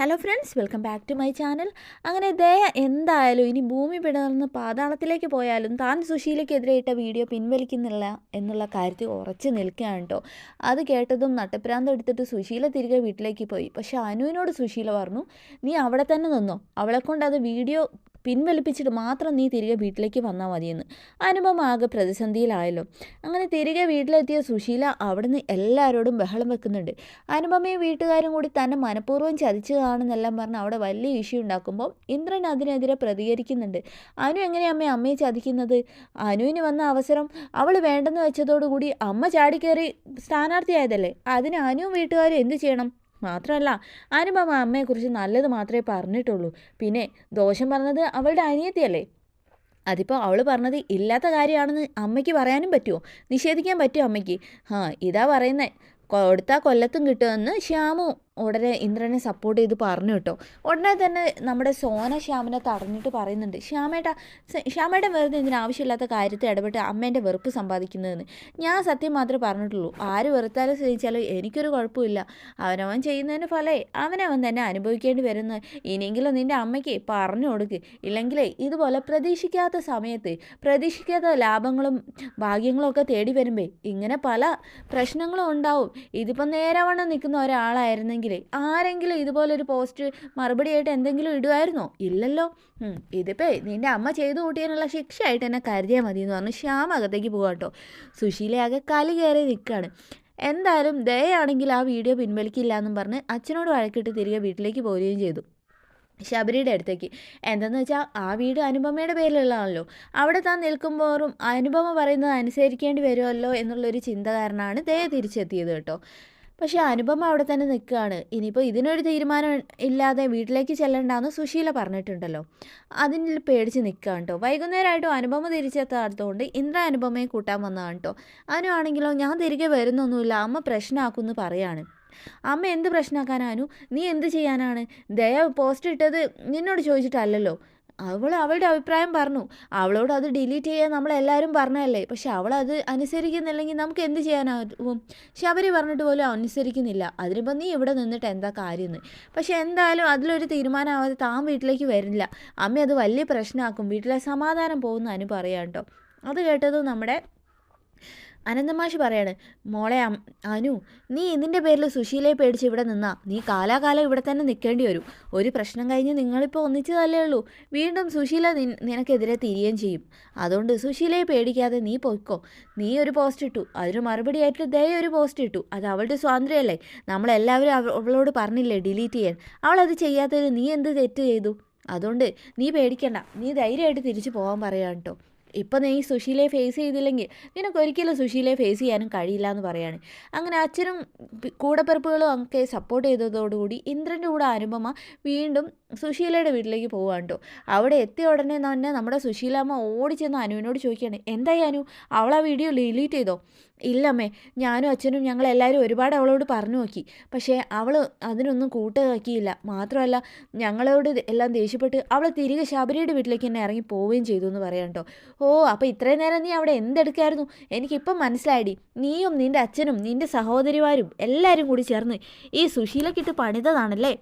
Hello friends welcome back to my channel അങ്ങനെ ദയ എന്തായാലും ഇനി ഭൂമി പിടർന്ന് പാതാളത്തിലേക്ക് പോയാലും താൻ സുശീലയ്ക്കെതിരെ ഇട്ട വീഡിയോ പിൻവലിക്കുന്നില്ല എന്നുള്ള കാര്യത്തിൽ ഉറച്ചു നിൽക്കുകയാണ് കേട്ടോ. അത് കേട്ടതും നട്ടപ്രാന്തം എടുത്തിട്ട് സുശീല തിരികെ വീട്ടിലേക്ക് പോയി. പക്ഷെ അനുവിനോട് സുശീല പറഞ്ഞു നീ അവിടെ തന്നെ നിന്നോ. അവളെ കൊണ്ട് അത് വീഡിയോ പിൻവലിപ്പിച്ചിട്ട് മാത്രം നീ തിരികെ വീട്ടിലേക്ക് വന്നാൽ മതിയെന്ന്. അനുപമ ആകെ പ്രതിസന്ധിയിലായല്ലോ. അങ്ങനെ തിരികെ വീട്ടിലെത്തിയ സുശീല അവിടുന്ന് എല്ലാവരോടും ബഹളം വെക്കുന്നുണ്ട്. അനുപമയും വീട്ടുകാരും കൂടി തന്നെ മനഃപൂർവം ചതിച്ചു കാണുന്നെല്ലാം പറഞ്ഞ് അവിടെ വലിയ ഇഷ്യൂ ഉണ്ടാക്കുമ്പോൾ ഇന്ദ്രൻ അതിനെതിരെ പ്രതികരിക്കുന്നുണ്ട്. അനു എങ്ങനെയാണ് അമ്മയെ അമ്മയെ ചതിക്കുന്നത്? അനുവിന് വന്ന അവസരം അവൾ വേണ്ടെന്ന് വെച്ചതോടുകൂടി അമ്മ ചാടിക്കയറി സ്ഥാനാർത്ഥിയായതല്ലേ? അതിന് അനുവും വീട്ടുകാരും എന്ത് ചെയ്യണം? മാത്രമല്ല അനുപമ അമ്മയെക്കുറിച്ച് നല്ലത് മാത്രമേ പറഞ്ഞിട്ടുള്ളൂ. പിന്നെ ദോഷം പറഞ്ഞത് അവളുടെ അനിയത്തിയല്ലേ? അതിപ്പോൾ അവൾ പറഞ്ഞത് ഇല്ലാത്ത കാര്യമാണെന്ന് അമ്മയ്ക്ക് പറയാനും പറ്റുമോ നിഷേധിക്കാൻ പറ്റുമോ അമ്മയ്ക്ക്? ആ ഇതാ പറയുന്നത് കൊടുത്താൽ കൊല്ലത്തും കിട്ടുമെന്ന് ശ്യാമു ഉടനെ ഇന്ദ്രനെ സപ്പോർട്ട് ചെയ്ത് പറഞ്ഞു കേട്ടോ. ഉടനെ തന്നെ നമ്മുടെ സോന ശ്യാമിനെ തടഞ്ഞിട്ട് പറയുന്നുണ്ട് ശ്യാമേട്ട ശ്യാമേട്ടൻ വെറുതെ ഇതിന് ആവശ്യമില്ലാത്ത കാര്യത്തിൽ ഇടപെട്ട് അമ്മേന്റെ വെറുപ്പ് സമ്പാദിക്കുന്നതെന്ന്? ഞാൻ സത്യം മാത്രമേ പറഞ്ഞിട്ടുള്ളൂ. ആര് വെറുത്താലും സ്നേഹിച്ചാലും എനിക്കൊരു കുഴപ്പമില്ല. അവനവൻ ചെയ്യുന്നതിന് ഫലേ അവനവൻ തന്നെ അനുഭവിക്കേണ്ടി വരുന്ന ഇനിയെങ്കിലും നിന്റെ അമ്മയ്ക്ക് പറഞ്ഞു കൊടുക്ക്. ഇല്ലെങ്കിലേ ഇതുപോലെ പ്രതീക്ഷിക്കാത്ത സമയത്ത് പ്രതീക്ഷിക്കാത്ത ലാഭങ്ങളും ഭാഗ്യങ്ങളും ഒക്കെ തേടി വരുമ്പേ ഇങ്ങനെ പല പ്രശ്നങ്ങളും ഉണ്ടാവും. ഇതിപ്പം നേരവണ്ണം നിൽക്കുന്ന ഒരാളായിരുന്നെങ്കിൽ ആരെങ്കിലും ഇതുപോലൊരു പോസ്റ്റ് മറുപടി ആയിട്ട് എന്തെങ്കിലും ഇടുമായിരുന്നോ ഇല്ലല്ലോ. ഇതിപ്പോ നിന്റെ അമ്മ ചെയ്തു കൂട്ടിയതിനുള്ള ശിക്ഷയായിട്ട് എന്നെ കരുതിയാൽ മതി എന്ന് പറഞ്ഞ് ശ്യാം അകത്തേക്ക് പോകാം കേട്ടോ സുശീലയാകെ കലി കയറി നിൽക്കുകയാണ് എന്തായാലും ദയാണെങ്കിൽ ആ വീഡിയോ പിൻവലിക്കില്ല എന്നും പറഞ്ഞ് അച്ഛനോട് വഴക്കിട്ട് തിരികെ വീട്ടിലേക്ക് പോവുകയും ചെയ്തു. ശബരിയുടെ അടുത്തേക്ക്. എന്തെന്ന് വെച്ചാൽ ആ വീട് അനുപമയുടെ പേരിലുള്ളതാണല്ലോ. അവിടെ താൻ നിൽക്കുമ്പോറും അനുപമ പറയുന്നത് അനുസരിക്കേണ്ടി വരുമല്ലോ എന്നുള്ളൊരു ചിന്ത കാരണമാണ് ദയ തിരിച്ചെത്തിയത് കേട്ടോ. പക്ഷേ അനുപമ അവിടെ തന്നെ നിൽക്കുകയാണ്. ഇനിയിപ്പോൾ ഇതിനൊരു തീരുമാനം ഇല്ലാതെ വീട്ടിലേക്ക് ചെല്ലണ്ടെന്ന് സുശീല പറഞ്ഞിട്ടുണ്ടല്ലോ. അതിന് പേടിച്ച് നിൽക്കുകയാണ് കേട്ടോ. വൈകുന്നേരമായിട്ടും അനുപമ തിരിച്ചെത്താത്തതുകൊണ്ട് ഇന്ദ്ര അനുപമയെ കൂട്ടാൻ വന്നതാണ് കേട്ടോ. അനുവാണെങ്കിലോ ഞാൻ തിരികെ വരുന്നൊന്നുമില്ല. അമ്മ പ്രശ്നമാക്കുമെന്ന് പറയാണ്. അമ്മ എന്ത് പ്രശ്നമാക്കാനാനു നീ എന്ത് ചെയ്യാനാണ്? ദയ പോസ്റ്റ് ഇട്ടത് നിന്നോട് ചോദിച്ചിട്ടല്ലല്ലോ. അവൾ അവളുടെ അഭിപ്രായം പറഞ്ഞു. അവളോട് അത് ഡിലീറ്റ് ചെയ്യാൻ നമ്മളെല്ലാവരും പറഞ്ഞതല്ലേ? പക്ഷെ അവൾ അത് അനുസരിക്കുന്നില്ലെങ്കിൽ നമുക്ക് എന്ത് ചെയ്യാനാവും? ശബരി പറഞ്ഞിട്ട് പോലും അനുസരിക്കുന്നില്ല. അതിനിപ്പോൾ നീ ഇവിടെ നിന്നിട്ട് എന്താ കാര്യമെന്ന് പക്ഷെ എന്തായാലും അതിലൊരു തീരുമാനമാവാതെ താൻ വീട്ടിലേക്ക് വരില്ല അമ്മ അത് വലിയ പ്രശ്നമാക്കും. വീട്ടിലെ സമാധാനം പോകുന്ന അനു പറയാം കേട്ടോ. അത് കേട്ടതും നമ്മുടെ അനന്തമാഷി പറയാണ് മോളെ അനു നീ ഇതിന്റെ പേരിൽ സുശീലയെ പേടിച്ച് ഇവിടെ നിന്നാ. നീ കാലാകാലം ഇവിടെ തന്നെ നിൽക്കേണ്ടി വരും. ഒരു പ്രശ്നം കഴിഞ്ഞ് നിങ്ങളിപ്പോൾ ഒന്നിച്ചതല്ലേ ഉള്ളൂ. വീണ്ടും സുശീല നിനക്കെതിരെ തിരിയുകയും ചെയ്യും. അതുകൊണ്ട് സുശീലയെ പേടിക്കാതെ നീ പൊയ്ക്കോ. നീ ഒരു പോസ്റ്റ് ഇട്ടു. അതിന് മറുപടിയായിട്ട് ദയ ഒരു പോസ്റ്റ് ഇട്ടു. അത് അവളുടെ സ്വാതന്ത്ര്യമല്ലേ? നമ്മളെല്ലാവരും അവളോട് പറഞ്ഞില്ലേ ഡിലീറ്റ് ചെയ്യാൻ? അവളത് ചെയ്യാത്തതിന് നീ എന്ത് തെറ്റ് ചെയ്തു? അതുകൊണ്ട് നീ പേടിക്കണ്ട. നീ ധൈര്യമായിട്ട് തിരിച്ചു പോകാൻ പറയാം കേട്ടോ ഇപ്പം നീ സുശീലയെ ഫേസ് ചെയ്തില്ലെങ്കിൽ നിനക്കൊരിക്കലും സുശീലയെ ഫേസ് ചെയ്യാനും കഴിയില്ല എന്ന് പറയാണ്. അങ്ങനെ അച്ഛനും കൂടപ്പിറപ്പുകളും ഒക്കെ സപ്പോർട്ട് ചെയ്തതോടുകൂടി ഇന്ദ്രന്റെ കൂടെ അനുപമ വീണ്ടും സുശീലയുടെ വീട്ടിലേക്ക് പോവാണ് അവിടെ എത്തിയ ഉടനെ തന്നെ നമ്മുടെ സുശീലാമ്മ ഓടിച്ചെന്ന് അനുവിനോട് ചോദിക്കുകയാണ് എന്തായി അനു? അവൾ ആ വീഡിയോ ഡിലീറ്റ് ചെയ്തോ? ഇല്ലമ്മേ ഞാനും അച്ഛനും ഞങ്ങളെല്ലാവരും ഒരുപാട് അവളോട് പറഞ്ഞു നോക്കി. പക്ഷേ അവൾ അതിനൊന്നും കൂട്ടാക്കിയില്ല മാത്രമല്ല ഞങ്ങളോട് എല്ലാം ദേഷ്യപ്പെട്ട് അവൾ തിരികെ ശബരിയുടെ വീട്ടിലേക്ക് തന്നെ ഇറങ്ങി പോവുകയും ചെയ്തു എന്ന് പറയാം കേട്ടോ ഓ അപ്പോൾ ഇത്രയും നേരം നീ അവിടെ എന്തെടുക്കായിരുന്നു? എനിക്കിപ്പം മനസ്സിലായിടി. നീയും നിന്റെ അച്ഛനും നിന്റെ സഹോദരിമാരും എല്ലാവരും കൂടി ചേർന്ന് ഈ സുശീലക്കിട്ട് പണിതതാണല്ലേ?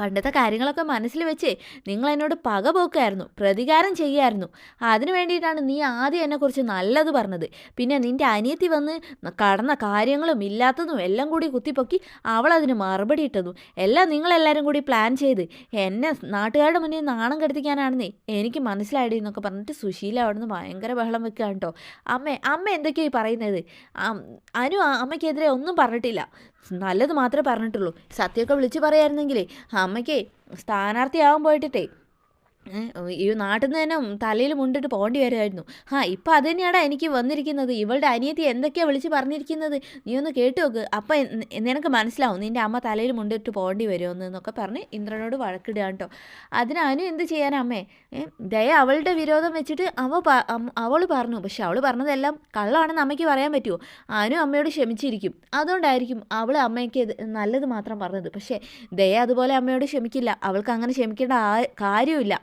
പണ്ടത്തെ കാര്യങ്ങളൊക്കെ മനസ്സിൽ വെച്ചേ നിങ്ങൾ എന്നോട് പക പോക്കായിരുന്നു പ്രതികാരം ചെയ്യായിരുന്നു. അതിനു വേണ്ടിയിട്ടാണ് നീ ആദ്യം എന്നെക്കുറിച്ച് നല്ലത് പറഞ്ഞത്. പിന്നെ നിന്റെ അനിയത്തി വന്ന് കടന്ന കാര്യങ്ങളും ഇല്ലാത്തതും എല്ലാം കൂടി കുത്തിപ്പൊക്കി അവളതിന് മറുപടി ഇട്ടതും. എല്ലാം നിങ്ങളെല്ലാവരും കൂടി പ്ലാൻ ചെയ്ത് എന്നെ നാട്ടുകാരുടെ മുന്നിൽ നാണം കെടുത്തിക്കാനാണെന്നേ എനിക്ക് മനസ്സിലായിടി എന്നൊക്കെ പറഞ്ഞിട്ട് സുശീല അവിടുന്ന് ഭയങ്കര ബഹളം വെക്കുകയാണ് കേട്ടോ അമ്മ അമ്മ എന്തൊക്കെയായി പറയുന്നത്? അനു അമ്മയ്ക്കെതിരെ ഒന്നും പറഞ്ഞിട്ടില്ല. നല്ലത് മാത്രമേ പറഞ്ഞിട്ടുള്ളൂ. സത്യമൊക്കെ വിളിച്ച് പറയായിരുന്നെങ്കിലേ അമ്മയ്ക്ക് സ്ഥാനാർത്ഥിയാവാൻ പോയിട്ടിട്ടേ. ഈ നാട്ടിൽ നിന്ന് തന്നെ തലയിൽ മുണ്ടിട്ട് പോകേണ്ടി വരുമായിരുന്നു ആ ഇപ്പം അത് തന്നെയാടാ എനിക്ക് വന്നിരിക്കുന്നത്. ഇവളുടെ അനിയത്തി എന്തൊക്കെയാണ് വിളിച്ച് പറഞ്ഞിരിക്കുന്നത്? നീ ഒന്ന് കേട്ടു നോക്ക്. അപ്പം നിനക്ക് മനസ്സിലാവും. നിന്റെ അമ്മ തലയിൽ മുണ്ടിട്ട് പോകേണ്ടി വരുമെന്ന് എന്നൊക്കെ പറഞ്ഞ് ഇന്ദ്രനോട് വഴക്കിടുക കേട്ടോ അതിന് എന്ത് ചെയ്യാനാ അമ്മേ? ദയ അവളുടെ വിരോധം വെച്ചിട്ട് അവ അവൾ പറഞ്ഞു. പക്ഷെ അവൾ പറഞ്ഞതെല്ലാം കള്ളമാണെന്ന് അമ്മയ്ക്ക് പറയാൻ പറ്റുമോ ആനും അമ്മയോട് ക്ഷമിച്ചിരിക്കും. അതുകൊണ്ടായിരിക്കും അവൾ അമ്മയ്ക്ക് നല്ലത് മാത്രം പറഞ്ഞത്. പക്ഷേ ദയ അതുപോലെ അമ്മയോട് ക്ഷമിക്കില്ല. അവൾക്ക് അങ്ങനെ ക്ഷമിക്കേണ്ട ആ കാര്യമില്ല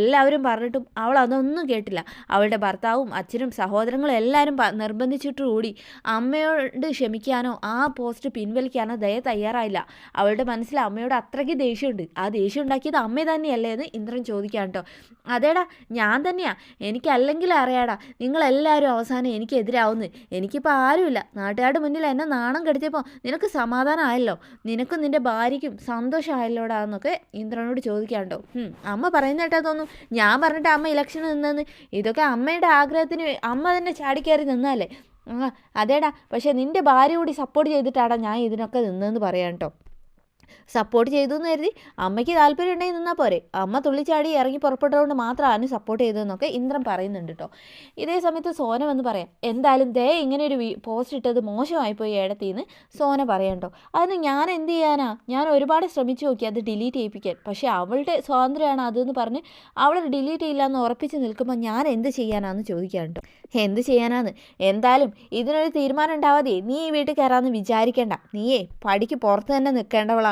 എല്ലാവരും പറഞ്ഞിട്ടും അവൾ അതൊന്നും കേട്ടില്ല. അവളുടെ ഭർത്താവും അച്ഛനും സഹോദരങ്ങളും എല്ലാവരും നിർബന്ധിച്ചിട്ടുകൂടി നിർബന്ധിച്ചിട്ട് കൂടി അമ്മയോട് ക്ഷമിക്കാനോ ആ പോസ്റ്റ് പിൻവലിക്കാനോ ദയ തയ്യാറായില്ല. അവളുടെ മനസ്സിൽ അമ്മയോട് അത്രയ്ക്ക് ദേഷ്യമുണ്ട്. ആ ദേഷ്യം ഉണ്ടാക്കിയത് അമ്മ തന്നെയല്ലേ എന്ന് ഇന്ദ്രൻ ചോദിക്കാൻ കേട്ടോ അതേടാ ഞാൻ തന്നെയാ. എനിക്കല്ലെങ്കിൽ അറിയാടാ നിങ്ങളെല്ലാവരും അവസാനം എനിക്കെതിരാവുന്നു. എനിക്കിപ്പോൾ ആരുമില്ല. നാട്ടുകാരുടെ മുന്നിൽ എന്നെ നാണം കെടുത്തിയപ്പോൾ നിനക്ക് സമാധാനമായല്ലോ. നിനക്കും നിന്റെ ഭാര്യയ്ക്കും സന്തോഷമായല്ലോടാ എന്നൊക്കെ ഇന്ദ്രനോട് ചോദിക്കാണ്ടോ അമ്മ പറയുന്ന കേട്ടാ തോന്നും ഞാൻ പറഞ്ഞിട്ട് അമ്മ ഇലക്ഷൻ നിന്നെന്ന്. ഇതൊക്കെ അമ്മയുടെ ആഗ്രഹത്തിന് അമ്മ തന്നെ ചാടിക്കയറി നിന്നല്ലേ അതേടാ. പക്ഷേ നിന്റെ ഭാര്യ കൂടി സപ്പോർട്ട് ചെയ്തിട്ടാടാ ഞാൻ ഇതിനൊക്കെ നിന്നതെന്ന് പറയാം കേട്ടോ സപ്പോർട്ട് ചെയ്തു എന്ന് കരുതി. അമ്മയ്ക്ക് താല്പര്യം ഉണ്ടെങ്കിൽ നിന്നാൽ പോരെ. അമ്മ തുള്ളിച്ചാടി ഇറങ്ങി പുറപ്പെട്ടതുകൊണ്ട് മാത്രമാണ് സപ്പോർട്ട് ചെയ്തതെന്നൊക്കെ ഇന്ദ്രൻ പറയുന്നുണ്ട് കേട്ടോ ഇതേ സമയത്ത് സോന വന്ന് പറയാം എന്തായാലും ദേ ഇങ്ങനെ ഒരു പോസ്റ്റ് ഇട്ടത് മോശമായിപ്പോയി ഏടത്തിന്ന് സോന പറയണ്ടോ അതിന് ഞാൻ എന്ത് ചെയ്യാനാ? ഞാൻ ഒരുപാട് ശ്രമിച്ചു നോക്കി അത് ഡിലീറ്റ് ചെയ്യിപ്പിക്കാൻ. പക്ഷേ അവളുടെ സ്വാതന്ത്ര്യമാണ് അതെന്ന് പറഞ്ഞ് അവൾ ഡിലീറ്റ് ചെയ്യില്ല എന്ന് ഉറപ്പിച്ച് നിൽക്കുമ്പോൾ ഞാൻ എന്ത് ചെയ്യാനാന്ന് ചോദിക്കാൻ എന്ത് ചെയ്യാനാന്ന്? എന്തായാലും ഇതിനൊരു തീരുമാനം ഉണ്ടാവാതെ നീ ഈ വീട്ടിൽ കയറാമെന്ന് വിചാരിക്കേണ്ട. നീയേ പടിക്ക് പുറത്ത് തന്നെ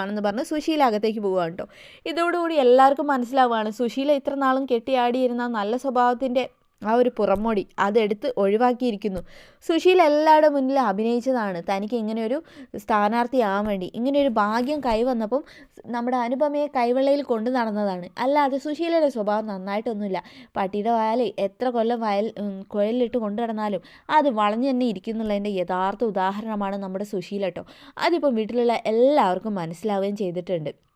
നിൽക്കേണ്ടവളാണെന്ന് പറഞ്ഞ് സുശീല അകത്തേക്ക് പോവുകയാണ് കേട്ടോ. ഇതോടുകൂടി എല്ലാവർക്കും മനസ്സിലാവുകയാണ്. സുശീല ഇത്ര നാളും കെട്ടിയാടിയിരുന്ന നല്ല സ്വഭാവത്തിന്റെ ആ ഒരു പുറമൊടി അതെടുത്ത് ഒഴിവാക്കിയിരിക്കുന്നു. സുശീൽ എല്ലാവരുടെ മുന്നിൽ അഭിനയിച്ചതാണ്. തനിക്ക് ഇങ്ങനെ ഒരു സ്ഥാനാർത്ഥിയാവാൻ വേണ്ടി ഇങ്ങനെ ഒരു ഭാഗ്യം കൈവന്നപ്പം നമ്മുടെ അനുപമയെ കൈവെള്ളയിൽ കൊണ്ടു നടന്നതാണ്. അല്ലാതെ സുശീലയുടെ സ്വഭാവം നന്നായിട്ടൊന്നുമില്ല. പട്ടിയുടെ വയൽ എത്ര കൊല്ലം വയൽ കുഴലിലിട്ട് കൊണ്ടു നടന്നാലും അത് വളഞ്ഞു തന്നെ ഇരിക്കുന്നുള്ളതിന്റെ യഥാർത്ഥ ഉദാഹരണമാണ് നമ്മുടെ സുശീല കേട്ടോ. അതിപ്പം വീട്ടിലുള്ള എല്ലാവർക്കും മനസ്സിലാവുകയും ചെയ്തിട്ടുണ്ട്.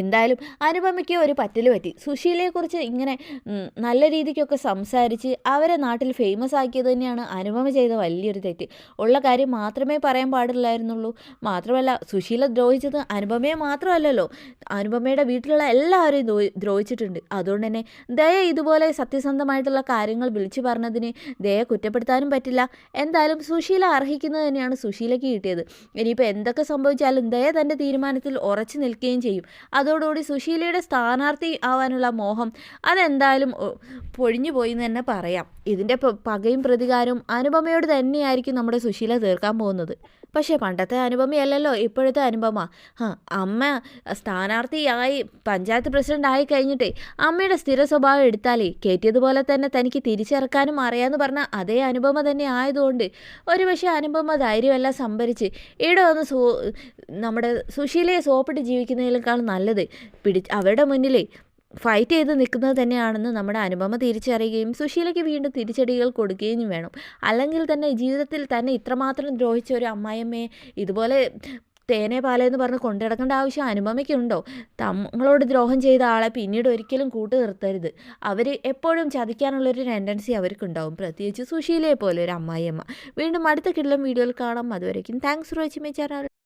എന്തായാലും അനുപമയ്ക്ക് ഒരു പറ്റൽ പറ്റി. സുശീലയെക്കുറിച്ച് ഇങ്ങനെ നല്ല രീതിക്കൊക്കെ സംസാരിച്ച് അവരെ നാട്ടിൽ ഫേമസ് ആക്കിയത് തന്നെയാണ് അനുപമ ചെയ്ത വലിയൊരു തെറ്റ്. ഉള്ള കാര്യം മാത്രമേ പറയാൻ പാടില്ലായിരുന്നുള്ളൂ. മാത്രമല്ല സുശീല ദ്രോഹിച്ചത് അനുപമയെ മാത്രമല്ലല്ലോ. അനുപമയുടെ വീട്ടിലുള്ള എല്ലാവരെയും ദ്രോഹിച്ചിട്ടുണ്ട്. അതുകൊണ്ട് തന്നെ ദയ ഇതുപോലെ സത്യസന്ധമായിട്ടുള്ള കാര്യങ്ങൾ വിളിച്ചു പറഞ്ഞതിന് ദയ കുറ്റപ്പെടുത്താനും പറ്റില്ല. എന്തായാലും സുശീല അർഹിക്കുന്നത് തന്നെയാണ് സുശീലയ്ക്ക് കിട്ടിയത്. ഇനിയിപ്പോൾ എന്തൊക്കെ സംഭവിച്ചാലും ദയ തന്റെ തീരുമാനത്തിൽ ഉറച്ചു നിൽക്കുകയും ചെയ്യും. അതോടുകൂടി സുശീലയുടെ സ്ഥാനാർത്ഥി ആവാനുള്ള മോഹം അതെന്തായാലും പൊഴിഞ്ഞു പോയി എന്ന് തന്നെ പറയാം. ഇതിന്റെ പകയും പ്രതികാരവും അനുപമയോട് തന്നെയായിരിക്കും നമ്മുടെ സുശീല തീർക്കാൻ പോകുന്നത്. പക്ഷേ പണ്ടത്തെ അനുപമയല്ലല്ലോ ഇപ്പോഴത്തെ അനുപമ. ആ അമ്മ സ്ഥാനാർത്ഥിയായി പഞ്ചായത്ത് പ്രസിഡന്റ് ആയി കഴിഞ്ഞിട്ടേ അമ്മയുടെ സ്ഥിര സ്വഭാവം എടുത്താലേ കയറ്റിയതുപോലെ തന്നെ തനിക്ക് തിരിച്ചിറക്കാനും അറിയാമെന്ന് പറഞ്ഞ അതേ അനുപമ തന്നെ ആയതുകൊണ്ട് ഒരുപക്ഷെ അനുപമ ധൈര്യമെല്ലാം സംഭരിച്ച് ഇവിടെ വന്ന് സോ നമ്മുടെ സുശീലയെ സോപ്പിട്ട് ജീവിക്കുന്നതിനേക്കാൾ നല്ലത്. പിടി അവരുടെ മുന്നിലേ ഫൈറ്റ് ചെയ്ത് നിൽക്കുന്നത് തന്നെയാണെന്ന് നമ്മുടെ അനുപമ തിരിച്ചറിയുകയും സുശീലയ്ക്ക് വീണ്ടും തിരിച്ചടികൾ കൊടുക്കുകയും വേണം. അല്ലെങ്കിൽ തന്നെ ജീവിതത്തിൽ തന്നെ ഇത്രമാത്രം ദ്രോഹിച്ച ഒരു അമ്മായിയമ്മയെ ഇതുപോലെ തേനെ പാലെന്ന് പറഞ്ഞ് കൊണ്ടിടക്കേണ്ട ആവശ്യം അനുപമയ്ക്കുണ്ടോ? തങ്ങളോട് ദ്രോഹം ചെയ്ത ആളെ പിന്നീട് ഒരിക്കലും കൂട്ടു നിർത്തരുത്. അവർ എപ്പോഴും ചതിക്കാനുള്ളൊരു ടെൻഡൻസി അവർക്കുണ്ടാവും. പ്രത്യേകിച്ച് സുശീലയെ പോലെ ഒരു അമ്മായിയമ്മ. വീണ്ടും അടുത്ത കിടലം വീഡിയോയിൽ കാണാം. അതുവരേക്കും thanks for watching my channel